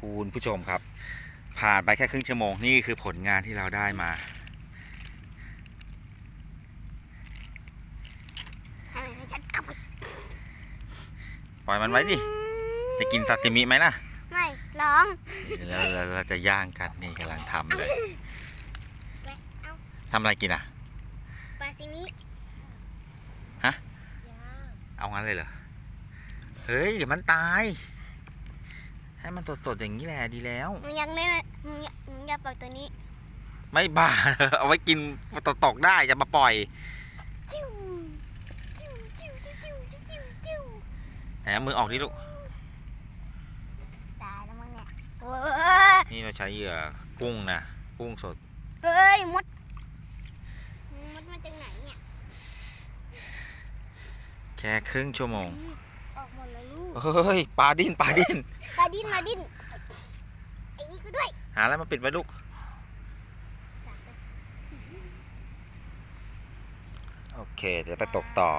คุณผู้ชมครับ ผ่านไปแค่ครึ่งชั่วโมงนี่คือผลงานที่เราได้มาให้ให้ฉันเข้าไปปล่อยมันไว้ดิ จะกินซาซิมิไหมล่ะ ไม่ร้องแล้วแล้วเราจะย่างกันนี่กำลังทำเลยไปเอาทำอะไรกินอะปลาซิมิฮะเอางั้นเลยเหรอ เฮ้ย เดี๋ยวมันตาย ให้มันสดๆอย่างนี้แหละดีแล้ว หนูอยากได้หนูอยากหนูอยากปล่อยตัวนี้ไม่บ้าเอาไว้กินตกๆได้จะมาปล่อยจิ้วจิ้วจิ้วจิ้วจิ้วจิ้วจิ้วไหนเอามือออกดิลูกตายแล้วมั้งเนี่ยโอ้นี่เราใช้เหยื่อกุ้งนะกุ้งสดเฮ้ยมดมดมาจากไหนเนี่ยแค่ครึ่งชั่วโมง ออกหมดเลยลูก เฮ้ยปลาดิ้นปลาดิ้นมาดิ้นมาดิ้นไอ้นี่ก็ด้วย หาอะไรมาปิดไว้ลูกโอเค เดี๋ยวไปตกต่อ